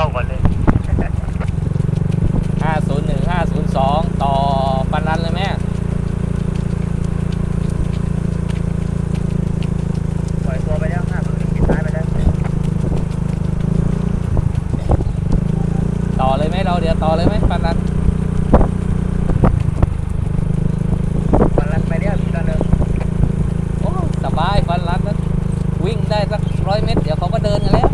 ้าก่เลยห้าศูนย์หนึ่งห้าศูนย์สองต่อปันรันเลยแม่ปล่อยตัวไปแล้วห้าศูนย์หนึ่งปิดท้ายไปแล้ต่อเลยไหมเราเดี๋ยวต่อเลยไหมปันรันปันรันไปแล้วพี่ตอนเดิมโอ้สบายปันรันนั้นวิ่งได้สักร้อยเมตร เดี๋ยวเขาก็เดินกันแล้ว